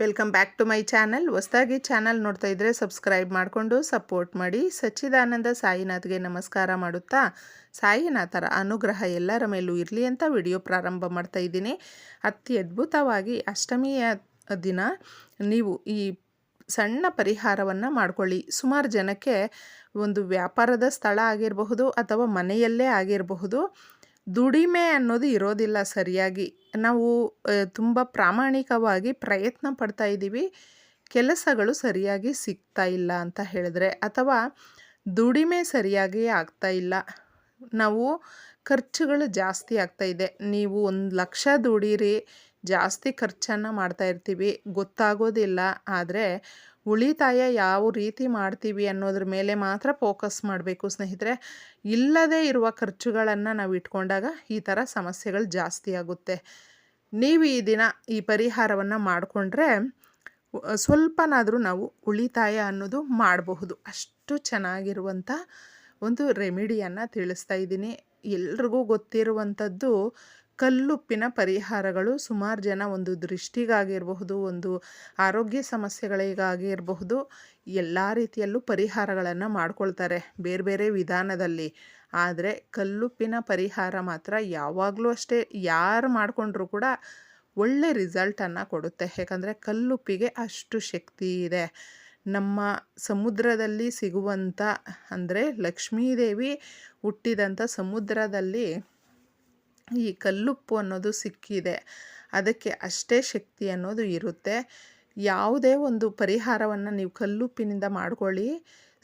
Welcome back to my channel. ಹೊಸದಾಗಿ channel ನೋಡ್ತಾ ಇದ್ದರೆ ಸಬ್ಸ್ಕ್ರೈಬ್ ಮಾಡಿಕೊಂಡು ಸಪೋರ್ಟ್ ಮಾಡಿ. ಸಚ್ಚಿದಾನಂದ ಸಾಯಿನಾಥ್ಗೆ ನಮಸ್ಕಾರ ಮಾಡುತ್ತಾ, ಸಾಯಿನಾಥರ ಅನುಗ್ರಹ ಎಲ್ಲರ ಮೇಲೂ ಇರಲಿ ಅಂತ ವಿಡಿಯೋ ಪ್ರಾರಂಭ ಮಾಡ್ತಾ ಇದ್ದೀನಿ. ಅತಿ ಅದ್ಭುತವಾಗಿ ಅಷ್ಟಮಿಯ ದಿನ ನೀವು ಈ ಸಣ್ಣ ಪರಿಹಾರವನ್ನು ಮಾಡಿಕೊಳ್ಳಿ. ಸುಮಾರು ಜನಕ್ಕೆ ಒಂದು ವ್ಯಾಪಾರದ ಸ್ಥಳ ಆಗಿರಬಹುದು ಅಥವಾ ಮನೆಯಲ್ಲೇ ಆಗಿರಬಹುದು. ದುಡಿಮೆ ಅನ್ನೋದು ಇರೋದಿಲ್ಲ ಸರಿಯಾಗಿ. ನಾವು ತುಂಬ ಪ್ರಾಮಾಣಿಕವಾಗಿ ಪ್ರಯತ್ನ ಪಡ್ತಾ ಇದ್ದೀವಿ. ಕೆಲಸಗಳು ಸರಿಯಾಗಿ ಸಿಗ್ತಾ ಇಲ್ಲ ಅಂತ ಹೇಳಿದ್ರೆ ಅಥವಾ ದುಡಿಮೆ ಸರಿಯಾಗಿ ಆಗ್ತಾ ಇಲ್ಲ. ನಾವು ಖರ್ಚುಗಳು ಜಾಸ್ತಿ ಆಗ್ತಾ ಇದೆ. ನೀವು ಒಂದು ಲಕ್ಷ ದುಡೀರಿ, ಜಾಸ್ತಿ ಖರ್ಚನ್ನು ಮಾಡ್ತಾ ಇರ್ತೀವಿ. ಗೊತ್ತಾಗೋದಿಲ್ಲ. ಆದರೆ ಉಳಿತಾಯ ಯಾವ ರೀತಿ ಮಾಡ್ತೀವಿ ಅನ್ನೋದ್ರ ಮೇಲೆ ಮಾತ್ರ ಫೋಕಸ್ ಮಾಡಬೇಕು ಸ್ನೇಹಿತರೆ. ಇಲ್ಲದೇ ಇರುವ ಖರ್ಚುಗಳನ್ನು ನಾವು ಇಟ್ಕೊಂಡಾಗ ಈ ಥರ ಸಮಸ್ಯೆಗಳು ಜಾಸ್ತಿ ಆಗುತ್ತೆ. ನೀವು ಈ ದಿನ ಈ ಪರಿಹಾರವನ್ನು ಮಾಡಿಕೊಂಡ್ರೆ, ಸ್ವಲ್ಪನಾದರೂ ನಾವು ಉಳಿತಾಯ ಅನ್ನೋದು ಮಾಡಬಹುದು. ಅಷ್ಟು ಚೆನ್ನಾಗಿರುವಂಥ ಒಂದು ರೆಮಿಡಿಯನ್ನು ತಿಳಿಸ್ತಾ ಇದ್ದೀನಿ. ಎಲ್ರಿಗೂ ಗೊತ್ತಿರುವಂಥದ್ದು ಕಲ್ಲುಪ್ಪಿನ ಪರಿಹಾರಗಳು ಸುಮಾರು ಜನ ಒಂದು ದೃಷ್ಟಿಗಾಗಿರಬಹುದು, ಒಂದು ಆರೋಗ್ಯ ಸಮಸ್ಯೆಗಳಿಗಾಗಿರಬಹುದು ಎಲ್ಲ ರೀತಿಯಲ್ಲೂ ಪರಿಹಾರಗಳನ್ನು ಮಾಡ್ಕೊಳ್ತಾರೆ ಬೇರೆ ಬೇರೆ ವಿಧಾನದಲ್ಲಿ. ಆದರೆ ಕಲ್ಲುಪ್ಪಿನ ಪರಿಹಾರ ಮಾತ್ರ ಯಾವಾಗಲೂ ಅಷ್ಟೇ, ಯಾರು ಮಾಡಿಕೊಂಡ್ರೂ ಕೂಡ ಒಳ್ಳೆ ರಿಸಲ್ಟನ್ನು ಕೊಡುತ್ತೆ. ಯಾಕಂದರೆ ಕಲ್ಲುಪ್ಪಿಗೆ ಅಷ್ಟು ಶಕ್ತಿ ಇದೆ. ನಮ್ಮ ಸಮುದ್ರದಲ್ಲಿ ಸಿಗುವಂಥ ಅಂದರೆ ಲಕ್ಷ್ಮೀದೇವಿ ಹುಟ್ಟಿದಂಥ ಸಮುದ್ರದಲ್ಲಿ ಈ ಕಲ್ಲುಪ್ಪು ಅನ್ನೋದು ಸಿಕ್ಕಿದೆ. ಅದಕ್ಕೆ ಅಷ್ಟೇ ಶಕ್ತಿ ಅನ್ನೋದು ಇರುತ್ತೆ. ಯಾವುದೇ ಒಂದು ಪರಿಹಾರವನ್ನು ನೀವು ಕಲ್ಲುಪ್ಪಿನಿಂದ ಮಾಡ್ಕೊಳ್ಳಿ.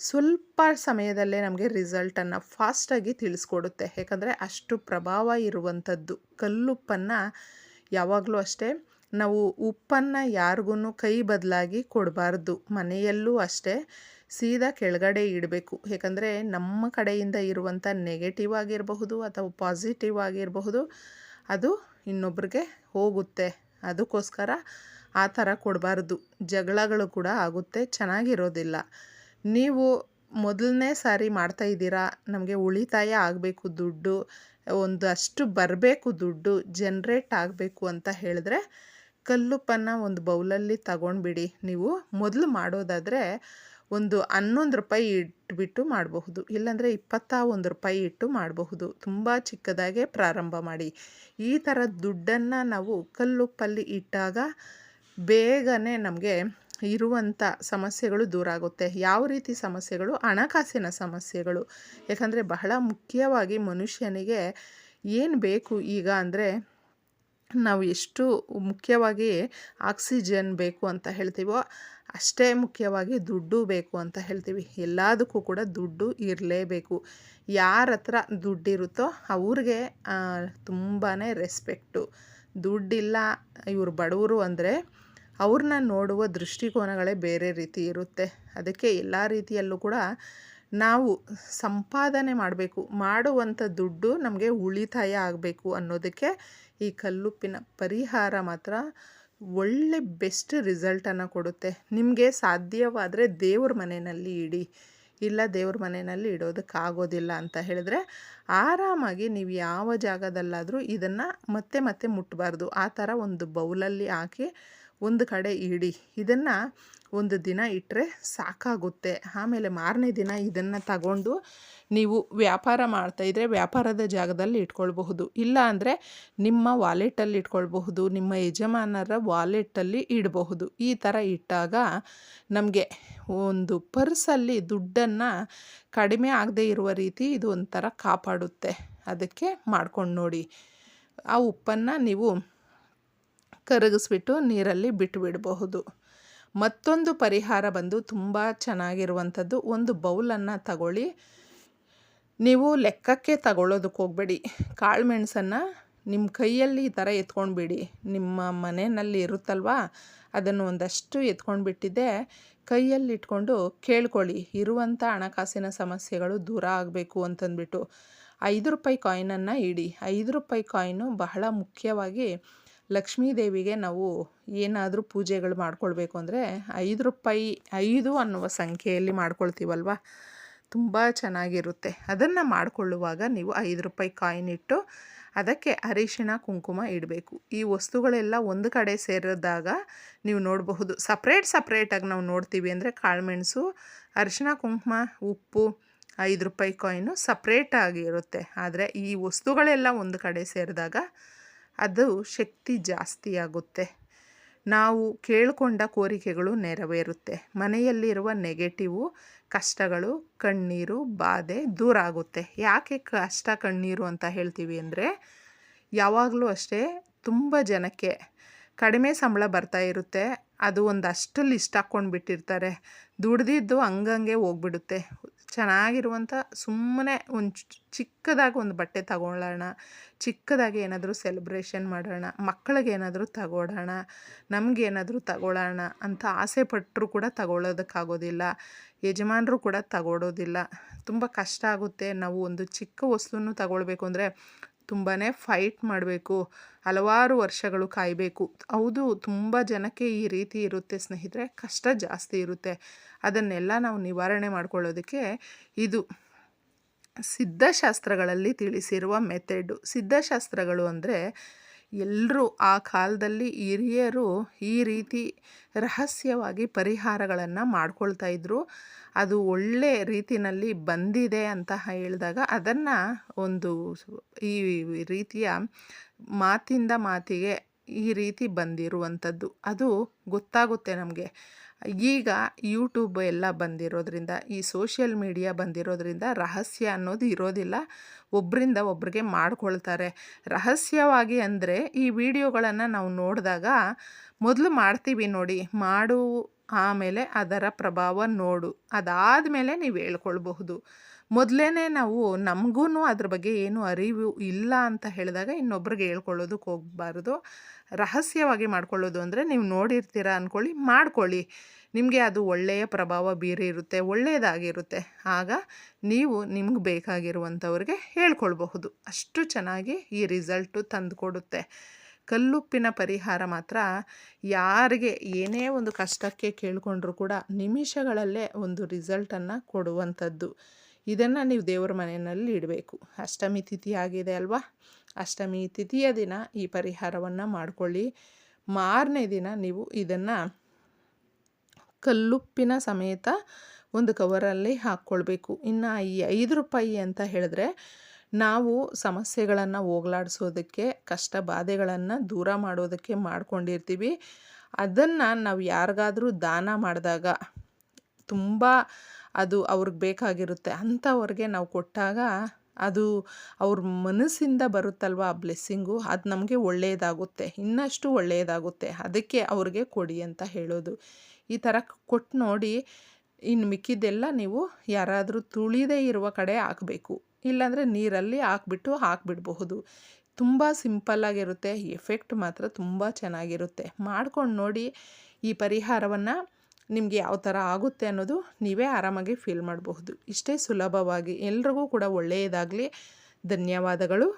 ಸ್ವಲ್ಪ ಸಮಯದಲ್ಲೇ ನಮಗೆ ರಿಸಲ್ಟನ್ನು ಫಾಸ್ಟಾಗಿ ತಿಳಿಸ್ಕೊಡುತ್ತೆ. ಯಾಕಂದರೆ ಅಷ್ಟು ಪ್ರಭಾವ ಇರುವಂಥದ್ದು. ಕಲ್ಲುಪ್ಪನ್ನು ಯಾವಾಗಲೂ ಅಷ್ಟೇ ನಾವು ಉಪ್ಪನ್ನು ಯಾರಿಗೂ ಕೈ ಬದಲಾಗಿ ಕೊಡಬಾರ್ದು. ಮನೆಯಲ್ಲೂ ಅಷ್ಟೇ. ಸೀದಾ ಕೆಳಗಡೆ ಇಡಬೇಕು. ಯಾಕಂದರೆ ನಮ್ಮ ಕಡೆಯಿಂದ ಇರುವಂಥ ನೆಗೆಟಿವ್ ಆಗಿರಬಹುದು ಅಥವಾ ಪಾಸಿಟಿವ್ ಆಗಿರಬಹುದು, ಅದು ಇನ್ನೊಬ್ರಿಗೆ ಹೋಗುತ್ತೆ. ಅದಕ್ಕೋಸ್ಕರ ಆ ಥರ ಕೊಡಬಾರ್ದು. ಜಗಳಗಳು ಕೂಡ ಆಗುತ್ತೆ, ಚೆನ್ನಾಗಿರೋದಿಲ್ಲ. ನೀವು ಮೊದಲನೇ ಸಾರಿ ಮಾಡ್ತಾ ಇದ್ದೀರಾ, ನಮಗೆ ಉಳಿತಾಯ ಆಗಬೇಕು ದುಡ್ಡು, ಒಂದಷ್ಟು ಬರಬೇಕು ದುಡ್ಡು ಜನ್ರೇಟ್ ಆಗಬೇಕು ಅಂತ ಹೇಳಿದ್ರೆ ಕಲ್ಲುಪ್ಪನ್ನು ಒಂದು ಬೌಲಲ್ಲಿ ತಗೊಂಡ್ಬಿಡಿ. ನೀವು ಮೊದಲು ಮಾಡೋದಾದರೆ ಒಂದು ಹನ್ನೊಂದು ರೂಪಾಯಿ ಇಟ್ಬಿಟ್ಟು ಮಾಡಬಹುದು. ಇಲ್ಲಾಂದರೆ ಇಪ್ಪತ್ತ ಒಂದು ರೂಪಾಯಿ ಇಟ್ಟು ಮಾಡಬಹುದು. ತುಂಬ ಚಿಕ್ಕದಾಗೆ ಪ್ರಾರಂಭ ಮಾಡಿ. ಈ ಥರ ದುಡ್ಡನ್ನು ನಾವು ಕಲ್ಲುಪ್ಪಲ್ಲಿ ಇಟ್ಟಾಗ ಬೇಗನೆ ನಮಗೆ ಇರುವಂಥ ಸಮಸ್ಯೆಗಳು ದೂರ ಆಗುತ್ತೆ. ಯಾವ ರೀತಿ ಸಮಸ್ಯೆಗಳು? ಹಣಕಾಸಿನ ಸಮಸ್ಯೆಗಳು. ಯಾಕಂದರೆ ಬಹಳ ಮುಖ್ಯವಾಗಿ ಮನುಷ್ಯನಿಗೆ ಏನು ಬೇಕು ಈಗ ಅಂದರೆ ನಾವು ಎಷ್ಟು ಮುಖ್ಯವಾಗಿ ಆಕ್ಸಿಜನ್ ಬೇಕು ಅಂತ ಹೇಳ್ತೀವೋ ಅಷ್ಟೇ ಮುಖ್ಯವಾಗಿ ದುಡ್ಡು ಬೇಕು ಅಂತ ಹೇಳ್ತೀವಿ. ಎಲ್ಲದಕ್ಕೂ ಕೂಡ ದುಡ್ಡು ಇರಲೇಬೇಕು. ಯಾರ ಹತ್ರ ದುಡ್ಡಿರುತ್ತೋ ಅವ್ರಿಗೆ ತುಂಬಾ ರೆಸ್ಪೆಕ್ಟು ದುಡ್ಡಿಲ್ಲ ಇವರು ಬಡವರು ಅಂದರೆ ಅವ್ರನ್ನ ನೋಡುವ ದೃಷ್ಟಿಕೋನಗಳೇ ಬೇರೆ ರೀತಿ ಇರುತ್ತೆ. ಅದಕ್ಕೆ ಎಲ್ಲ ರೀತಿಯಲ್ಲೂ ಕೂಡ ನಾವು ಸಂಪಾದನೆ ಮಾಡಬೇಕು, ಮಾಡುವಂಥ ದುಡ್ಡು ನಮಗೆ ಉಳಿತಾಯ ಆಗಬೇಕು ಅನ್ನೋದಕ್ಕೆ ಈ ಕಲ್ಲುಪ್ಪಿನ ಪರಿಹಾರ ಮಾತ್ರ ಒಳ್ಳೆ ಬೆಸ್ಟ್ ರಿಸಲ್ಟನ್ನು ಕೊಡುತ್ತೆ. ನಿಮಗೆ ಸಾಧ್ಯವಾದರೆ ದೇವ್ರ ಮನೆಯಲ್ಲಿ ಇಡಿ, ಇಲ್ಲ ದೇವ್ರ ಮನೆಯಲ್ಲಿ ಇಡೋದಕ್ಕಾಗೋದಿಲ್ಲ ಅಂತ ಹೇಳಿದ್ರೆ ಆರಾಮಾಗಿ ನೀವು ಯಾವ ಜಾಗದಲ್ಲಾದರೂ ಇದನ್ನು ಮತ್ತೆ ಮತ್ತೆ ಮುಟ್ಟಬಾರ್ದು ಆ ಥರ ಒಂದು ಬೌಲಲ್ಲಿ ಹಾಕಿ ಒಂದು ಕಡೆ ಇಡಿ. ಇದನ್ನು ಒಂದು ದಿನ ಇಟ್ಟರೆ ಸಾಕಾಗುತ್ತೆ. ಆಮೇಲೆ ಮಾರನೇ ದಿನ ಇದನ್ನು ತಗೊಂಡು ನೀವು ವ್ಯಾಪಾರ ಮಾಡ್ತಾಯಿದ್ರೆ ವ್ಯಾಪಾರದ ಜಾಗದಲ್ಲಿ ಇಟ್ಕೊಳ್ಬಹುದು. ಇಲ್ಲ ಅಂದರೆ ನಿಮ್ಮ ವಾಲೆಟಲ್ಲಿ ಇಟ್ಕೊಳ್ಬಹುದು, ನಿಮ್ಮ ಯಜಮಾನರ ವಾಲೆಟಲ್ಲಿ ಇಡಬಹುದು. ಈ ಥರ ಇಟ್ಟಾಗ ನಮಗೆ ಒಂದು ಪರ್ಸಲ್ಲಿ ದುಡ್ಡನ್ನು ಕಡಿಮೆ ಆಗದೇ ಇರುವ ರೀತಿ ಇದು ಒಂಥರ ಕಾಪಾಡುತ್ತೆ. ಅದಕ್ಕೆ ಮಾಡ್ಕೊಂಡು ನೋಡಿ. ಆ ಉಪ್ಪನ್ನು ನೀವು ಕರಗಿಸ್ಬಿಟ್ಟು ನೀರಲ್ಲಿ ಬಿಟ್ಟುಬಿಡಬಹುದು ಮತ್ತೊಂದು ಪರಿಹಾರ ಬಂದು ತುಂಬ ಚೆನ್ನಾಗಿರುವಂಥದ್ದು, ಒಂದು ಬೌಲನ್ನು ತಗೊಳ್ಳಿ. ನೀವು ಲೆಕ್ಕಕ್ಕೆ ತಗೊಳ್ಳೋದಕ್ಕೆ ಹೋಗಬೇಡಿ. ಕಾಳುಮೆಣಸನ್ನು ನಿಮ್ಮ ಕೈಯಲ್ಲಿ ಈ ಥರ ಎತ್ಕೊಂಡ್ಬಿಡಿ. ನಿಮ್ಮ ಮನೆಯಲ್ಲಿ ಇರುತ್ತಲ್ವಾ? ಅದನ್ನು ಒಂದಷ್ಟು ಎತ್ಕೊಂಡ್ಬಿಟ್ಟಿದ್ದೆ. ಕೈಯಲ್ಲಿ ಇಟ್ಕೊಂಡು ಕೇಳ್ಕೊಳ್ಳಿ. ಇರುವಂಥ ಹಣಕಾಸಿನ ಸಮಸ್ಯೆಗಳು ದೂರ ಆಗಬೇಕು ಅಂತಂದ್ಬಿಟ್ಟು. ಐದು ರೂಪಾಯಿ ಕಾಯಿನನ್ನು ಇಡಿ. ಐದು ರೂಪಾಯಿ ಕಾಯಿನು ಬಹಳ ಮುಖ್ಯವಾಗಿ ಲಕ್ಷ್ಮೀ ದೇವಿಗೆ ನಾವು ಏನಾದರೂ ಪೂಜೆಗಳು ಮಾಡ್ಕೊಳ್ಬೇಕು ಅಂದರೆ ಐದು ರೂಪಾಯಿ, ಐದು ಅನ್ನುವ ಸಂಖ್ಯೆಯಲ್ಲಿ ಮಾಡ್ಕೊಳ್ತೀವಲ್ವ? ತುಂಬ ಚೆನ್ನಾಗಿರುತ್ತೆ. ಅದನ್ನು ಮಾಡಿಕೊಳ್ಳುವಾಗ ನೀವು ಐದು ರೂಪಾಯಿ ಕಾಯಿನ್ ಇಟ್ಟು ಅದಕ್ಕೆ ಅರಿಶಿಣ, ಕುಂಕುಮ ಇಡಬೇಕು. ಈ ವಸ್ತುಗಳೆಲ್ಲ ಒಂದು ಕಡೆ ಸೇರಿದಾಗ ನೀವು ನೋಡಬಹುದು. ಸಪ್ರೇಟ್ ಸಪ್ರೇಟಾಗಿ ನಾವು ನೋಡ್ತೀವಿ ಅಂದರೆ ಕಾಳುಮೆಣಸು, ಅರಿಶಿಣ, ಕುಂಕುಮ, ಉಪ್ಪು, ಐದು ರೂಪಾಯಿ ಕಾಯಿನು ಸಪ್ರೇಟಾಗಿರುತ್ತೆ ಆದರೆ ಈ ವಸ್ತುಗಳೆಲ್ಲ ಒಂದು ಕಡೆ ಸೇರಿದಾಗ ಅದು ಶಕ್ತಿ ಜಾಸ್ತಿ ಆಗುತ್ತೆ ನಾವು ಕೇಳಿಕೊಂಡ ಕೋರಿಕೆಗಳು ನೆರವೇರುತ್ತೆ. ಮನೆಯಲ್ಲಿರುವ ನೆಗೆಟಿವು ಕಷ್ಟಗಳು, ಕಣ್ಣೀರು, ಬಾಧೆ ದೂರ ಆಗುತ್ತೆ. ಯಾಕೆ ಕಷ್ಟ, ಕಣ್ಣೀರು ಅಂತ ಹೇಳ್ತೀವಿ ಅಂದರೆ, ಯಾವಾಗಲೂ ಅಷ್ಟೇ ತುಂಬ ಜನಕ್ಕೆ ಕಡಿಮೆ ಸಂಬಳ ಬರ್ತಾ ಇರುತ್ತೆ. ಅದು ಒಂದಷ್ಟು ಲಿಸ್ಟ್ ಹಾಕ್ಕೊಂಡು ಬಿಟ್ಟಿರ್ತಾರೆ ದುಡ್ದಿದ್ದು ಹಂಗಂಗೆ ಹೋಗ್ಬಿಡುತ್ತೆ. ಚೆನ್ನಾಗಿರುವಂಥ ಸುಮ್ಮನೆ ಒಂದು ಚಿಕ್ಕದಾಗಿ ಒಂದು ಬಟ್ಟೆ ತಗೊಳ್ಳೋಣ, ಚಿಕ್ಕದಾಗಿ ಏನಾದರೂ ಸೆಲೆಬ್ರೇಷನ್ ಮಾಡೋಣ ಮಕ್ಕಳಿಗೇನಾದರೂ ತಗೊಳ್ಳೋಣ ನಮಗೇನಾದರೂ ತಗೊಳ್ಳೋಣ ಅಂತ ಆಸೆ ಪಟ್ಟರು ಕೂಡ ತಗೊಳ್ಳೋದಕ್ಕಾಗೋದಿಲ್ಲ, ಯಜಮಾನರು ಕೂಡ ತಗೊಳ್ಳೋದಿಲ್ಲ ತುಂಬ ಕಷ್ಟ ಆಗುತ್ತೆ ನಾವು ಒಂದು ಚಿಕ್ಕ ವಸ್ತುವನ್ನು ತಗೊಳ್ಬೇಕು ಅಂದರೆ ತುಂಬಾ ಫೈಟ್ ಮಾಡಬೇಕು, ಹಲವಾರು ವರ್ಷಗಳು ಕಾಯಬೇಕು. ಹೌದು, ತುಂಬ ಜನಕ್ಕೆ ಈ ರೀತಿ ಇರುತ್ತೆ ಸ್ನೇಹಿತರೆ, ಕಷ್ಟ ಜಾಸ್ತಿ ಇರುತ್ತೆ. ಅದನ್ನೆಲ್ಲ ನಾವು ನಿವಾರಣೆ ಮಾಡ್ಕೊಳ್ಳೋದಕ್ಕೆ ಇದು ಸಿದ್ಧಶಾಸ್ತ್ರಗಳಲ್ಲಿ ತಿಳಿಸಿರುವ ಮೆಥೆಡು ಸಿದ್ಧಶಾಸ್ತ್ರಗಳು ಅಂದರೆ ಎಲ್ಲರೂ ಆ ಕಾಲದಲ್ಲಿ ಹಿರಿಯರು ಈ ರೀತಿ ರಹಸ್ಯವಾಗಿ ಪರಿಹಾರಗಳನ್ನು ಮಾಡ್ಕೊಳ್ತಾ ಇದ್ದರು ಅದು ಒಳ್ಳೆ ರೀತಿಯಲ್ಲಿ ಬಂದಿದೆ ಅಂತ ಹೇಳಿದಾಗ ಅದನ್ನು ಒಂದು ಈ ರೀತಿಯ ಮಾತಿಂದ ಮಾತಿಗೆ ಈ ರೀತಿ ಬಂದಿರುವಂಥದ್ದು. ಅದು ಗೊತ್ತಾಗುತ್ತೆ ನಮಗೆ. ಈಗ ಯೂಟ್ಯೂಬ್ ಎಲ್ಲ ಬಂದಿರೋದ್ರಿಂದ, ಈ ಸೋಷಿಯಲ್ ಮೀಡಿಯಾ ಬಂದಿರೋದ್ರಿಂದ ರಹಸ್ಯ ಅನ್ನೋದು ಇರೋದಿಲ್ಲ. ಒಬ್ಬರಿಂದ ಒಬ್ರಿಗೆ ಮಾಡ್ಕೊಳ್ತಾರೆ. ರಹಸ್ಯವಾಗಿ ಅಂದರೆ ಈ ವಿಡಿಯೋಗಳನ್ನು ನಾವು ನೋಡಿದಾಗ ಮೊದಲು ಮಾಡ್ತೀವಿ ನೋಡಿ, ಮಾಡು ಆಮೇಲೆ ಅದರ ಪ್ರಭಾವ ನೋಡು. ಅದಾದ ಮೇಲೆ ನೀವು ಹೇಳ್ಕೊಳ್ಬಹುದು. ಮೊದಲೇ ನಾವು ನಮಗೂ ಅದ್ರ ಬಗ್ಗೆ ಏನು ಅರಿವು ಇಲ್ಲ ಅಂತ ಹೇಳಿದಾಗ ಇನ್ನೊಬ್ರಿಗೆ ಹೇಳ್ಕೊಳ್ಳೋದಕ್ಕೆ ಹೋಗಬಾರ್ದು. ರಹಸ್ಯವಾಗಿ ಮಾಡ್ಕೊಳ್ಳೋದು ಅಂದರೆ ನೀವು ನೋಡಿರ್ತೀರ ಅಂದ್ಕೊಳ್ಳಿ ಮಾಡ್ಕೊಳ್ಳಿ. ನಿಮಗೆ ಅದು ಒಳ್ಳೆಯ ಪ್ರಭಾವ ಬೀರಿರುತ್ತೆ ಒಳ್ಳೆಯದಾಗಿರುತ್ತೆ. ಆಗ ನೀವು ನಿಮ್ಗೆ ಬೇಕಾಗಿರುವಂಥವ್ರಿಗೆ ಹೇಳ್ಕೊಳ್ಬಹುದು. ಅಷ್ಟು ಚೆನ್ನಾಗಿ ಈ ರಿಸಲ್ಟು ತಂದುಕೊಡುತ್ತೆ. ಕಲ್ಲುಪ್ಪಿನ ಪರಿಹಾರ ಮಾತ್ರ ಯಾರಿಗೆ ಏನೇ ಒಂದು ಕಷ್ಟಕ್ಕೆ ಕೇಳಿಕೊಂಡ್ರೂ ಕೂಡ ನಿಮಿಷಗಳಲ್ಲೇ ಒಂದು ರಿಸಲ್ಟನ್ನು ಕೊಡುವಂಥದ್ದು. ಇದನ್ನು ನೀವು ದೇವರ ಮನೆಯಲ್ಲಿ ಇಡಬೇಕು. ಅಷ್ಟಮಿ ತಿಥಿ ಆಗಿದೆ ಅಲ್ವಾ? ಅಷ್ಟಮಿ ತಿಥಿಯ ದಿನ ಈ ಪರಿಹಾರವನ್ನು ಮಾಡಿಕೊಳ್ಳಿ. ಮಾರನೇ ದಿನ ನೀವು ಇದನ್ನು ಕಲ್ಲುಪ್ಪಿನ ಸಮೇತ ಒಂದು ಕವರಲ್ಲಿ ಹಾಕ್ಕೊಳ್ಬೇಕು. ಇನ್ನು ಈ ಐದು ರೂಪಾಯಿ ಅಂತ ಹೇಳಿದ್ರೆ ನಾವು ಸಮಸ್ಯೆಗಳನ್ನು ಹೋಗ್ಲಾಡಿಸೋದಕ್ಕೆ, ಕಷ್ಟ ಬಾಧೆಗಳನ್ನು ದೂರ ಮಾಡೋದಕ್ಕೆ ಮಾಡ್ಕೊಂಡಿರ್ತೀವಿ. ಅದನ್ನು ನಾವು ಯಾರಿಗಾದರೂ ದಾನ ಮಾಡಿದಾಗ ತುಂಬ ಅದು ಅವ್ರಿಗೆ ಬೇಕಾಗಿರುತ್ತೆ. ಅಂಥವ್ರಿಗೆ ನಾವು ಕೊಟ್ಟಾಗ ಅದು ಅವ್ರ ಮನಸ್ಸಿಂದ ಬರುತ್ತಲ್ವ ಆ ಬ್ಲೆಸ್ಸಿಂಗು? ಅದು ನಮಗೆ ಒಳ್ಳೆಯದಾಗುತ್ತೆ ಇನ್ನಷ್ಟು ಒಳ್ಳೆಯದಾಗುತ್ತೆ ಅದಕ್ಕೆ ಅವ್ರಿಗೆ ಕೊಡಿ ಅಂತ ಹೇಳೋದು. ಈ ಥರ ಕೊಟ್ಟು ನೋಡಿ ಇನ್ನು ಮಿಕ್ಕಿದ್ದೆಲ್ಲ ನೀವು ಯಾರಾದರೂ ತುಳಿದೇ ಇರುವ ಕಡೆ ಹಾಕಬೇಕು. ಇಲ್ಲಾಂದರೆ ನೀರಲ್ಲಿ ಹಾಕ್ಬಿಟ್ಟು ಹಾಕ್ಬಿಡ್ಬಹುದು. ತುಂಬ ಸಿಂಪಲ್ಲಾಗಿರುತ್ತೆ ಎಫೆಕ್ಟ್ ಮಾತ್ರ ತುಂಬ ಚೆನ್ನಾಗಿರುತ್ತೆ. ಮಾಡ್ಕೊಂಡು ನೋಡಿ ಈ ಪರಿಹಾರವನ್ನು ನಿಮಗೆ ಯಾವ ಥರ ಆಗುತ್ತೆ ಅನ್ನೋದು ನೀವೇ ಆರಾಮಾಗಿ ಫೀಲ್ ಮಾಡಬಹುದು. ಇಷ್ಟೇ ಸುಲಭವಾಗಿ. ಎಲ್ರಿಗೂ ಕೂಡ ಒಳ್ಳೆಯದಾಗಲಿ. ಧನ್ಯವಾದಗಳು.